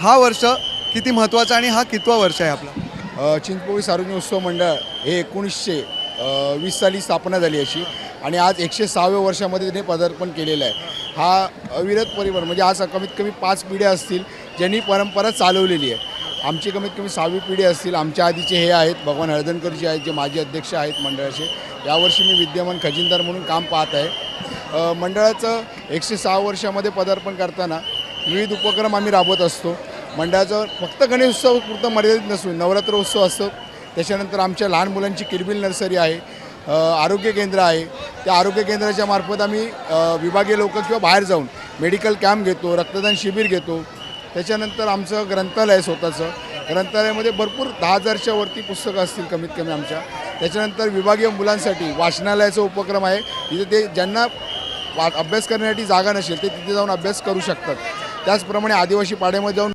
हा वर्ष किती महत्त्वाचा आणि हा कितवा वर्ष आहे आपला? चिंचपोळी सार्वजनिक उत्सव मंडळ हे एकोणीसशे वीस साली स्थापना झाली अशी आणि आज एकशे सहाव्या वर्षामध्ये त्याने पदार्पण केलेलं आहे. हा अविरत परिवार म्हणजे आज कमीत कमी पाच पिढ्या असतील ज्यांनी परंपरा चालवलेली आहे. आमची कमीत कमी सहावी पिढी असतील आमच्या आधीचे हे आहेत भगवान हळदणकरजी आहेत जे माजी अध्यक्ष आहेत मंडळाचे. यावर्षी मी विद्यमान खजिनदार म्हणून काम पाहत आहे. मंडळाचं एकशे सहा वर्षामध्ये पदार्पण करताना विविध उपक्रम आम्ही राबवत असतो. मंडळाचं फक्त गणेश उत्सव पुरतं मर्यादित नसून नवरात्र उत्सव असतो. त्याच्यानंतर आमच्या लहान मुलांची किरबिल नर्सरी आहे आरोग्य केंद्र आहे. त्या आरोग्य केंद्राच्या मार्फत आम्ही विभागीय लोक किंवा बाहेर जाऊन मेडिकल कॅम्प घेतो रक्तदान शिबिर घेतो. त्याच्यानंतर आमचं ग्रंथालय आहे स्वतःचं. ग्रंथालयामध्ये भरपूर दहा हजारच्या वरती पुस्तकं असतील कमीत कमी आमच्या. त्याच्यानंतर विभागीय मुलांसाठी वाचनालयाचा उपक्रम आहे. तिथे ते ज्यांना वा अभ्यास करण्यासाठी जागा नसेल ते तिथे जाऊन अभ्यास करू शकतात. त्याचप्रमाणे आदिवासी पाड्यामध्ये जाऊन